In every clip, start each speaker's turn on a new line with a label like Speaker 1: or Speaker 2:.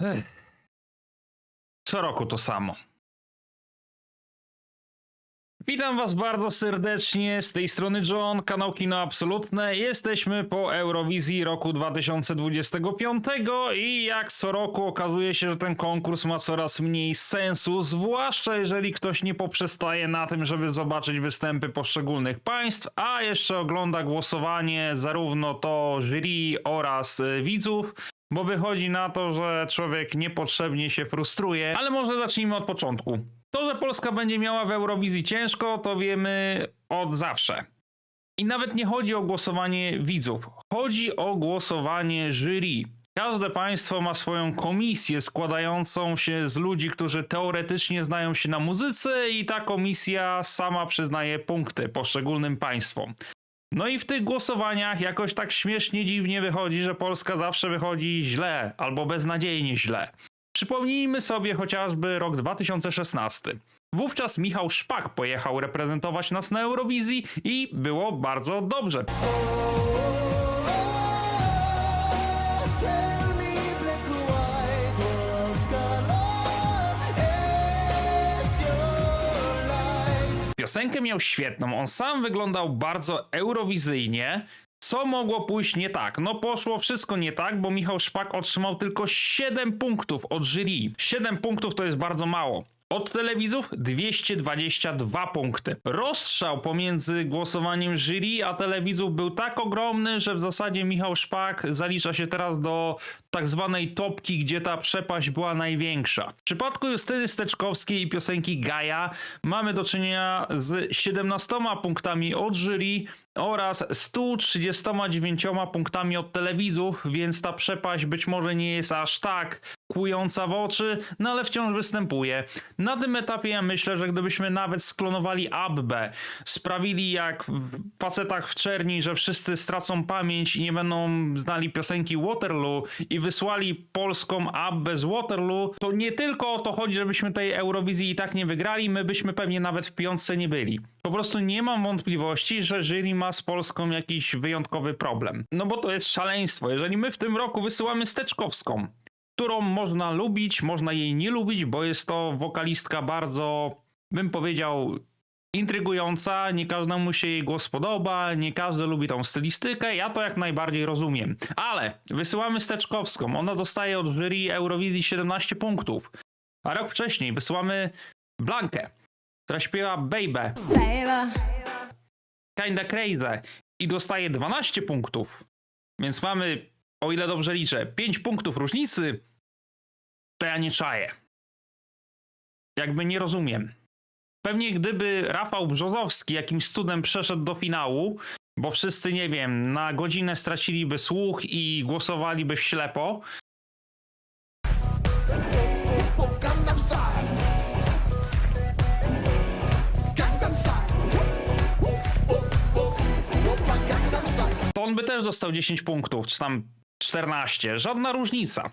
Speaker 1: Ech. Co roku to samo. Witam Was bardzo serdecznie. Z tej strony John, kanał Kino Absolutne. Jesteśmy po Eurowizji roku 2025 i jak co roku okazuje się, że ten konkurs ma coraz mniej sensu, zwłaszcza jeżeli ktoś nie poprzestaje na tym, żeby zobaczyć występy poszczególnych państw, a jeszcze ogląda głosowanie zarówno to jury oraz widzów. Bo wychodzi na to, że człowiek niepotrzebnie się frustruje, ale może zacznijmy od początku. To, że Polska będzie miała w Eurowizji ciężko, to wiemy od zawsze. I nawet nie chodzi o głosowanie widzów, chodzi o głosowanie jury. Każde państwo ma swoją komisję składającą się z ludzi, którzy teoretycznie znają się na muzyce, i ta komisja sama przyznaje punkty poszczególnym państwom. No i w tych głosowaniach jakoś tak śmiesznie dziwnie wychodzi, że Polska zawsze wychodzi źle albo beznadziejnie źle. Przypomnijmy sobie chociażby rok 2016. Wówczas Michał Szpak pojechał reprezentować nas na Eurowizji i było bardzo dobrze. Piosenkę miał świetną, on sam wyglądał bardzo eurowizyjnie. Co mogło pójść nie tak? No poszło wszystko nie tak, bo Michał Szpak otrzymał tylko 7 punktów od jury. 7 punktów to jest bardzo mało. Od telewizów 222 punkty. Rozstrzał pomiędzy głosowaniem jury a telewizów był tak ogromny, że w zasadzie Michał Szpak zalicza się teraz do tak zwanej topki, gdzie ta przepaść była największa. W przypadku Justyny Steczkowskiej i piosenki Gaja mamy do czynienia z 17 punktami od jury oraz 139 punktami od telewizów, więc ta przepaść być może nie jest aż tak kłująca w oczy, no ale wciąż występuje. Na tym etapie ja myślę, że gdybyśmy nawet sklonowali Abbę, sprawili jak w facetach w czerni, że wszyscy stracą pamięć i nie będą znali piosenki Waterloo i wysłali polską Abbę z Waterloo, to nie tylko o to chodzi, żebyśmy tej Eurowizji i tak nie wygrali, my byśmy pewnie nawet w piątce nie byli. Po prostu nie mam wątpliwości, że jury ma z Polską jakiś wyjątkowy problem. No bo to jest szaleństwo. Jeżeli my w tym roku wysyłamy Steczkowską, którą można lubić, można jej nie lubić, bo jest to wokalistka bardzo, bym powiedział, intrygująca. Nie każdemu się jej głos podoba, nie każdy lubi tą stylistykę. Ja to jak najbardziej rozumiem. Ale wysyłamy Steczkowską, ona dostaje od jury Eurowizji 17 punktów. A rok wcześniej wysyłamy Blankę, która śpiewa Baby,
Speaker 2: Baby,
Speaker 1: Kinda Crazy i dostaje 12 punktów. Więc mamy, o ile dobrze liczę, 5 punktów różnicy. To ja nie czaję. Jakby nie rozumiem. Pewnie gdyby Rafał Brzozowski jakimś cudem przeszedł do finału, bo wszyscy, nie wiem, na godzinę straciliby słuch i głosowaliby w ślepo, to on by też dostał 10 punktów, czy tam 14. Żadna różnica.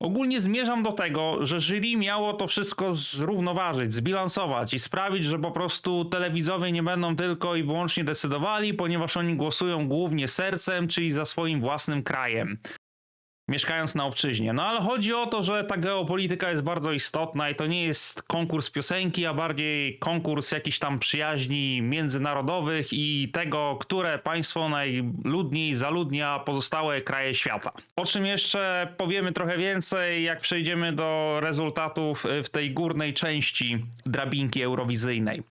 Speaker 1: Ogólnie zmierzam do tego, że jury miało to wszystko zrównoważyć, zbilansować i sprawić, że po prostu telewizowie nie będą tylko i wyłącznie decydowali, ponieważ oni głosują głównie sercem, czyli za swoim własnym krajem. Mieszkając na obczyźnie. No ale chodzi o to, że ta geopolityka jest bardzo istotna i to nie jest konkurs piosenki, a bardziej konkurs jakichś tam przyjaźni międzynarodowych i tego, które państwo najludniej zaludnia pozostałe kraje świata. O czym jeszcze powiemy trochę więcej, jak przejdziemy do rezultatów y, w tej górnej części drabinki eurowizyjnej.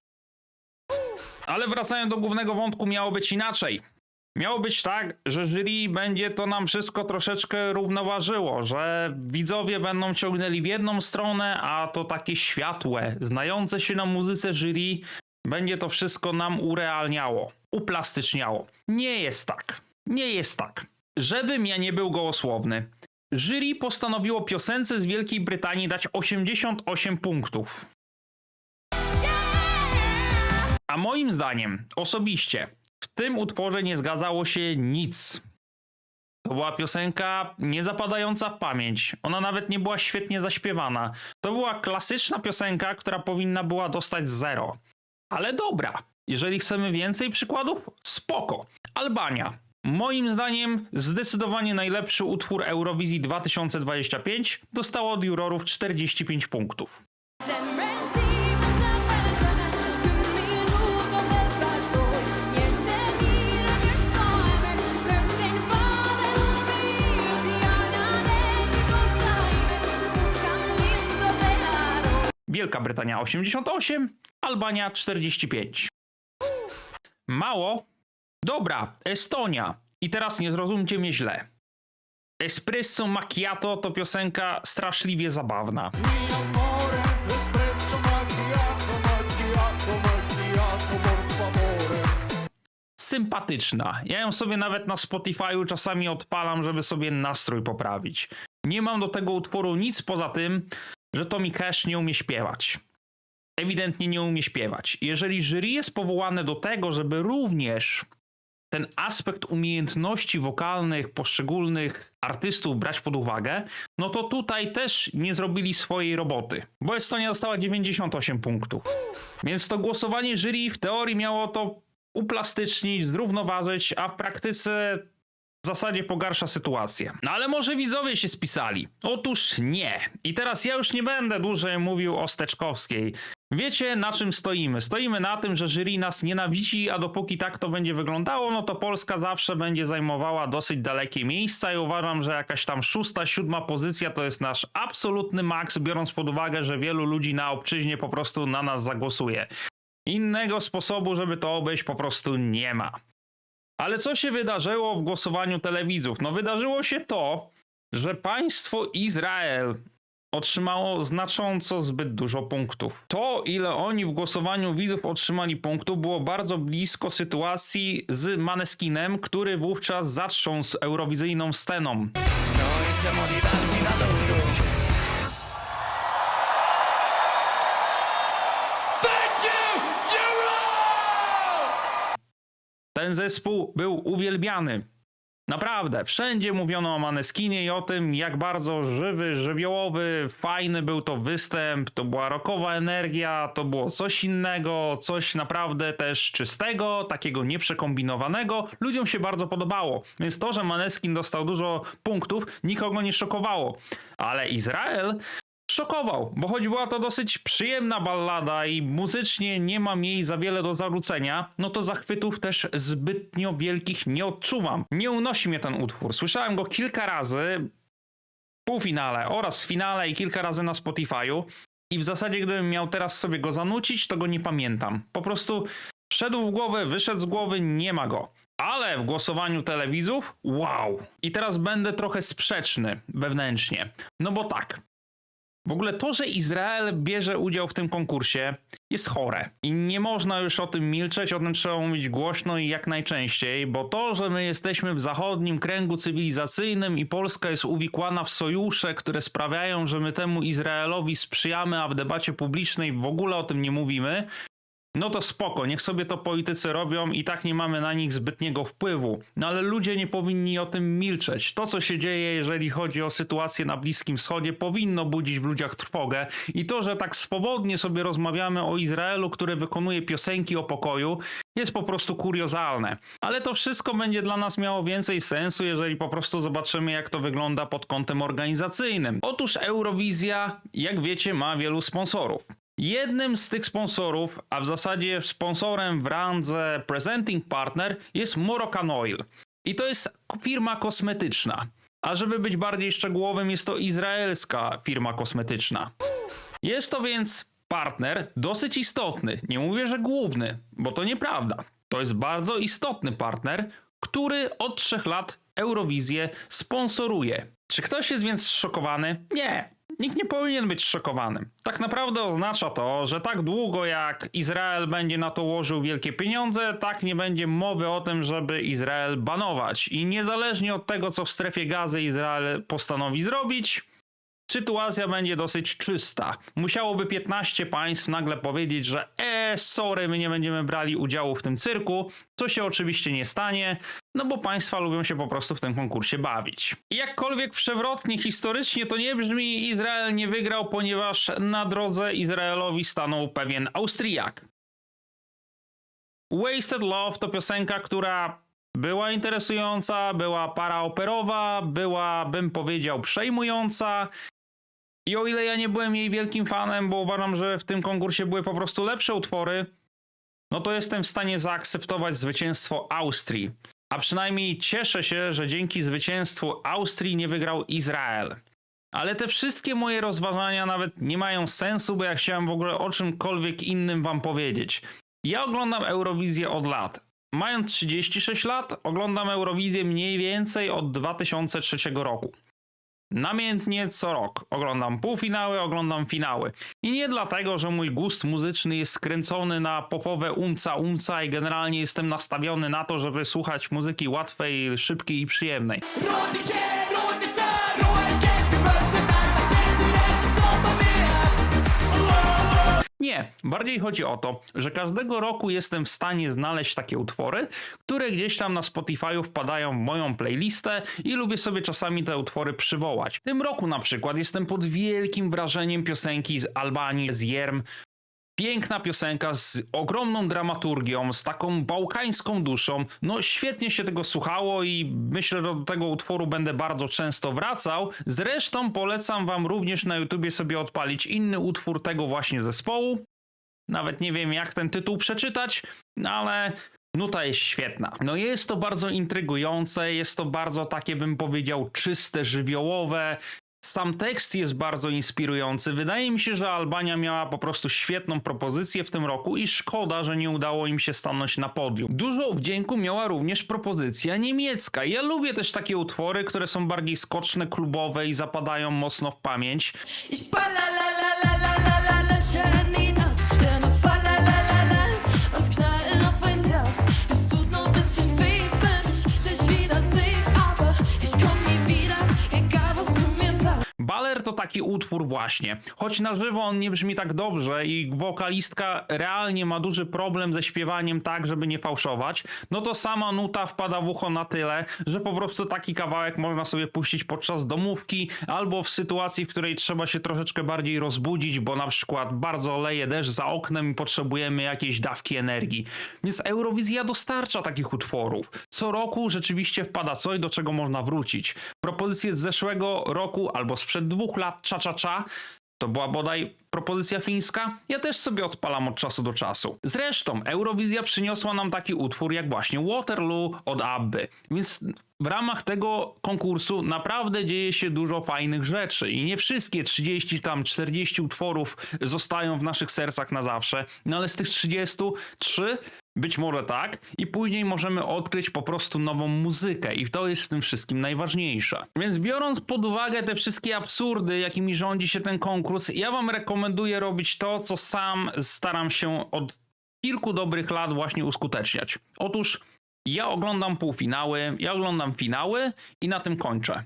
Speaker 1: Ale wracając do głównego wątku, miało być inaczej. Miało być tak, że jury będzie to nam wszystko troszeczkę równoważyło, że widzowie będą ciągnęli w jedną stronę, a to takie światłe, znające się na muzyce jury będzie to wszystko nam urealniało, uplastyczniało. Nie jest tak. Nie jest tak. Żebym ja nie był gołosłowny. Jury postanowiło piosence z Wielkiej Brytanii dać 88 punktów. A moim zdaniem, osobiście, w tym utworze nie zgadzało się nic. To była piosenka niezapadająca w pamięć. Ona nawet nie była świetnie zaśpiewana. To była klasyczna piosenka, która powinna była dostać zero. Ale dobra. Jeżeli chcemy więcej przykładów, spoko. Albania. moim zdaniem zdecydowanie najlepszy utwór Eurowizji 2025 dostał od jurorów 45 punktów. Wielka Brytania 88, Albania 45. Mało? Dobra, Estonia. I teraz nie zrozumcie mnie źle. Espresso Macchiato to piosenka straszliwie zabawna. Sympatyczna. Ja ją sobie nawet na Spotify'u czasami odpalam, żeby sobie nastrój poprawić. Nie mam do tego utworu nic poza tym, że Tommy Cash nie umie śpiewać. Ewidentnie nie umie śpiewać. Jeżeli jury jest powołane do tego, żeby również ten aspekt umiejętności wokalnych poszczególnych artystów brać pod uwagę, no to tutaj też nie zrobili swojej roboty. Bo Estonia dostała 98 punktów. Więc to głosowanie jury w teorii miało to uplastycznić, zrównoważyć, a w praktyce w zasadzie pogarsza sytuację. No ale może widzowie się spisali? Otóż nie. I teraz ja już nie będę dłużej mówił o Steczkowskiej. Wiecie na czym stoimy? Stoimy na tym, że jury nas nienawidzi, a dopóki tak to będzie wyglądało, no to Polska zawsze będzie zajmowała dosyć dalekie miejsca i uważam, że jakaś tam szósta, siódma pozycja to jest nasz absolutny maks, biorąc pod uwagę, że wielu ludzi na obczyźnie po prostu na nas zagłosuje. Innego sposobu, żeby to obejść, po prostu nie ma. Ale co się wydarzyło w głosowaniu telewidzów? No, wydarzyło się to, że państwo Izrael otrzymało znacząco zbyt dużo punktów. To, ile oni w głosowaniu widzów otrzymali punktów, było bardzo blisko sytuacji z Maneskinem, który wówczas zatrząsł eurowizyjną sceną. Ten zespół był uwielbiany. Naprawdę, wszędzie mówiono o Maneskinie i o tym, jak bardzo żywy, żywiołowy, fajny był to występ, to była rockowa energia, to było coś innego, coś naprawdę też czystego, takiego nieprzekombinowanego. Ludziom się bardzo podobało, więc to, że Maneskin dostał dużo punktów, nikogo nie szokowało. Ale Izrael szokował, bo choć była to dosyć przyjemna ballada i muzycznie nie mam jej za wiele do zarzucenia, no to zachwytów też zbytnio wielkich nie odczuwam. Nie unosi mnie ten utwór. Słyszałem go kilka razy w półfinale oraz w finale i kilka razy na Spotify'u i w zasadzie gdybym miał teraz sobie go zanucić, to go nie pamiętam. Po prostu wszedł w głowę, wyszedł z głowy, nie ma go. Ale w głosowaniu telewizów, wow. I teraz będę trochę sprzeczny wewnętrznie. No bo tak, w ogóle to, że Izrael bierze udział w tym konkursie jest chore. I nie można już o tym milczeć, o tym trzeba mówić głośno i jak najczęściej, bo to, że my jesteśmy w zachodnim kręgu cywilizacyjnym i Polska jest uwikłana w sojusze, które sprawiają, że my temu Izraelowi sprzyjamy, a w debacie publicznej w ogóle o tym nie mówimy, no to spoko, niech sobie to politycy robią i tak nie mamy na nich zbytniego wpływu. No ale ludzie nie powinni o tym milczeć. To, co się dzieje, jeżeli chodzi o sytuację na Bliskim Wschodzie, powinno budzić w ludziach trwogę. I to, że tak swobodnie sobie rozmawiamy o Izraelu, który wykonuje piosenki o pokoju, jest po prostu kuriozalne. Ale to wszystko będzie dla nas miało więcej sensu, jeżeli po prostu zobaczymy, jak to wygląda pod kątem organizacyjnym. Otóż Eurowizja, jak wiecie, ma wielu sponsorów. Jednym z tych sponsorów, a w zasadzie sponsorem w randze presenting partner jest Moroccan Oil. I to jest firma kosmetyczna. A żeby być bardziej szczegółowym, jest to izraelska firma kosmetyczna. Jest to więc partner dosyć istotny. Nie mówię, że główny, bo to nieprawda. To jest bardzo istotny partner, który od trzech lat Eurowizję sponsoruje. Czy ktoś jest więc zszokowany? Nie. Nikt nie powinien być szokowany. Tak naprawdę oznacza to, że tak długo jak Izrael będzie na to łożył wielkie pieniądze, tak nie będzie mowy o tym, żeby Izrael banować. I niezależnie od tego, co w strefie gazy Izrael postanowi zrobić, sytuacja będzie dosyć czysta. Musiałoby 15 państw nagle powiedzieć, że e, sorry, my nie będziemy brali udziału w tym cyrku, co się oczywiście nie stanie, no bo państwa lubią się po prostu w tym konkursie bawić. Jakkolwiek przewrotnie historycznie to nie brzmi, Izrael nie wygrał, ponieważ na drodze Izraelowi stanął pewien Austriak. Wasted Love to piosenka, która była interesująca, była paraoperowa, była, bym powiedział, przejmująca. I o ile ja nie byłem jej wielkim fanem, bo uważam, że w tym konkursie były po prostu lepsze utwory, no to jestem w stanie zaakceptować zwycięstwo Austrii. A przynajmniej cieszę się, że dzięki zwycięstwu Austrii nie wygrał Izrael. Ale te wszystkie moje rozważania nawet nie mają sensu, bo ja chciałem w ogóle o czymkolwiek innym wam powiedzieć. Ja oglądam Eurowizję od lat. Mając 36 lat, oglądam Eurowizję mniej więcej od 2003 roku. Namiętnie co rok oglądam półfinały, oglądam finały. I nie dlatego, że mój gust muzyczny jest skręcony na popowe umca umca i generalnie jestem nastawiony na to, żeby słuchać muzyki łatwej, szybkiej i przyjemnej. Nie, bardziej chodzi o to, że każdego roku jestem w stanie znaleźć takie utwory, które gdzieś tam na Spotify'u wpadają w moją playlistę i lubię sobie czasami te utwory przywołać. W tym roku na przykład jestem pod wielkim wrażeniem piosenki z Albanii, z Jerm. Piękna piosenka z ogromną dramaturgią, z taką bałkańską duszą. No świetnie się tego słuchało i myślę, że do tego utworu będę bardzo często wracał. Zresztą polecam wam również na YouTubie sobie odpalić inny utwór tego właśnie zespołu. Nawet nie wiem jak ten tytuł przeczytać, ale nuta jest świetna. No jest to bardzo intrygujące, jest to bardzo takie bym powiedział czyste, żywiołowe. Sam tekst jest bardzo inspirujący. Wydaje mi się, że Albania miała po prostu świetną propozycję w tym roku i szkoda, że nie udało im się stanąć na podium. Dużo wdzięku miała również propozycja niemiecka. Ja lubię też takie utwory, które są bardziej skoczne, klubowe i zapadają mocno w pamięć.
Speaker 2: Ich
Speaker 1: taki utwór właśnie. Choć na żywo on nie brzmi tak dobrze i wokalistka realnie ma duży problem ze śpiewaniem tak, żeby nie fałszować, no to sama nuta wpada w ucho na tyle, że po prostu taki kawałek można sobie puścić podczas domówki albo w sytuacji, w której trzeba się troszeczkę bardziej rozbudzić, bo na przykład bardzo leje deszcz za oknem i potrzebujemy jakiejś dawki energii. Więc Eurowizja dostarcza takich utworów. Co roku rzeczywiście wpada coś, do czego można wrócić. Propozycje z zeszłego roku albo sprzed dwóch lat Cha Cha Cha. To była bodaj propozycja fińska. Ja też sobie odpalam od czasu do czasu. Zresztą Eurowizja przyniosła nam taki utwór jak właśnie Waterloo od Abby. Więc w ramach tego konkursu naprawdę dzieje się dużo fajnych rzeczy i nie wszystkie 30 tam 40 utworów zostają w naszych sercach na zawsze, no ale z tych 33 być może tak, i później możemy odkryć po prostu nową muzykę, i to jest w tym wszystkim najważniejsze. Więc biorąc pod uwagę te wszystkie absurdy, jakimi rządzi się ten konkurs, ja Wam rekomenduję robić to, co sam staram się od kilku dobrych lat właśnie uskuteczniać. Otóż ja oglądam półfinały, ja oglądam finały i na tym kończę.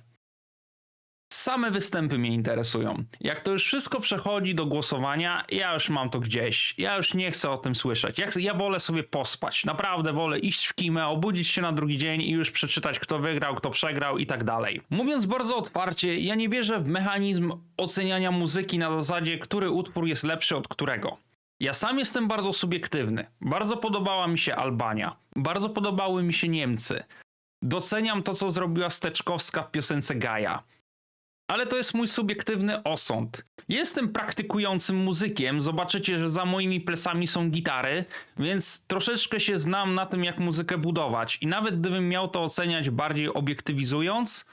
Speaker 1: Same występy mnie interesują. Jak to już wszystko przechodzi do głosowania, ja już mam to gdzieś. Ja już nie chcę o tym słyszeć. Ja, ja wolę sobie pospać. Naprawdę wolę iść w kimę, obudzić się na drugi dzień i już przeczytać, kto wygrał, kto przegrał i tak dalej. Mówiąc bardzo otwarcie, ja nie wierzę w mechanizm oceniania muzyki na zasadzie, który utwór jest lepszy od którego. Ja sam jestem bardzo subiektywny. Bardzo podobała mi się Albania. Bardzo podobały mi się Niemcy. Doceniam to, co zrobiła Steczkowska w piosence Gaja. Ale to jest mój subiektywny osąd. Jestem praktykującym muzykiem, zobaczycie, że za moimi plesami są gitary, więc troszeczkę się znam na tym, jak muzykę budować. I nawet gdybym miał to oceniać bardziej obiektywizując,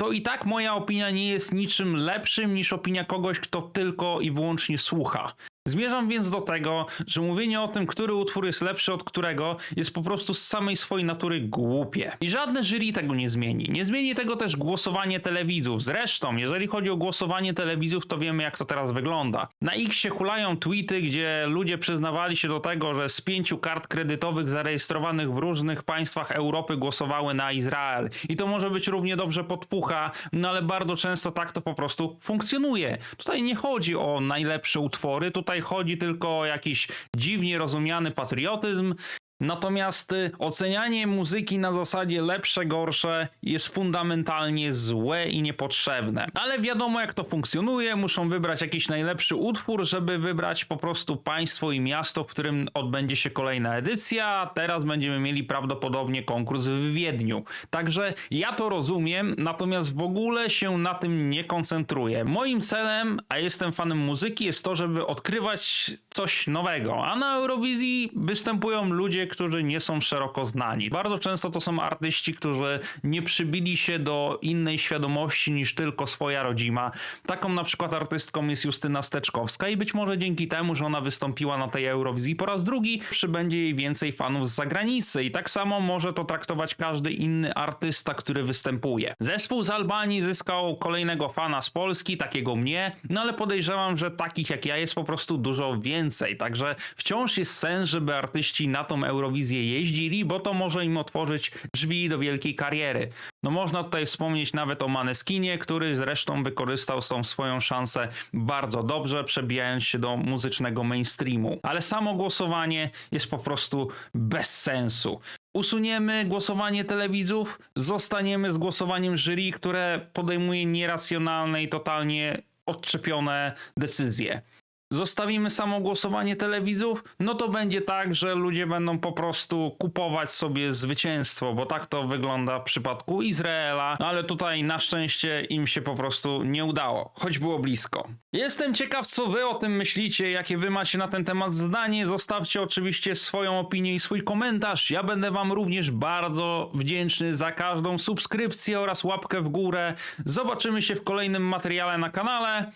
Speaker 1: to i tak moja opinia nie jest niczym lepszym niż opinia kogoś, kto tylko i wyłącznie słucha. Zmierzam więc do tego, że mówienie o tym, który utwór jest lepszy od którego, jest po prostu z samej swojej natury głupie. I żadne jury tego nie zmieni. Nie zmieni tego też głosowanie telewizów. Zresztą, jeżeli chodzi o głosowanie telewizów, to wiemy, jak to teraz wygląda. Na X się hulają tweety, gdzie ludzie przyznawali się do tego, że z pięciu kart kredytowych zarejestrowanych w różnych państwach Europy głosowały na Izrael. I to może być równie dobrze podpucha, no ale bardzo często tak to po prostu funkcjonuje. Tutaj nie chodzi o najlepsze utwory, tutaj chodzi tylko o jakiś dziwnie rozumiany patriotyzm. Natomiast y, ocenianie muzyki na zasadzie lepsze, gorsze jest fundamentalnie złe i niepotrzebne. Ale wiadomo jak to funkcjonuje, muszą wybrać jakiś najlepszy utwór, żeby wybrać po prostu państwo i miasto, w którym odbędzie się kolejna edycja. Teraz będziemy mieli prawdopodobnie konkurs w Wiedniu. Także ja to rozumiem, natomiast w ogóle się na tym nie koncentruję. Moim celem, a jestem fanem muzyki, jest to, żeby odkrywać coś nowego. A na Eurowizji występują ludzie, którzy nie są szeroko znani. Bardzo często to są artyści, którzy nie przybili się do innej świadomości niż tylko swoja rodzima. Taką na przykład artystką jest Justyna Steczkowska i być może dzięki temu, że ona wystąpiła na tej Eurowizji po raz drugi, przybędzie jej więcej fanów z zagranicy i tak samo może to traktować każdy inny artysta, który występuje. Zespół z Albanii zyskał kolejnego fana z Polski, takiego mnie, no ale podejrzewam, że takich jak ja jest po prostu dużo więcej, także wciąż jest sens, żeby artyści na tą Eurowizję jeździli, bo to może im otworzyć drzwi do wielkiej kariery. No można tutaj wspomnieć nawet o Maneskinie, który zresztą wykorzystał tą swoją szansę bardzo dobrze, przebijając się do muzycznego mainstreamu. Ale samo głosowanie jest po prostu bez sensu. Usuniemy głosowanie telewizów, zostaniemy z głosowaniem jury, które podejmuje nieracjonalne i totalnie odczepione decyzje. Zostawimy samo głosowanie telewizów, no to będzie tak, że ludzie będą po prostu kupować sobie zwycięstwo, bo tak to wygląda w przypadku Izraela, no ale tutaj na szczęście im się po prostu nie udało, choć było blisko. Jestem ciekaw, co wy o tym myślicie, jakie wy macie na ten temat zdanie. Zostawcie oczywiście swoją opinię i swój komentarz. Ja będę wam również bardzo wdzięczny za każdą subskrypcję oraz łapkę w górę. Zobaczymy się w kolejnym materiale na kanale.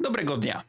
Speaker 1: Dobrego dnia.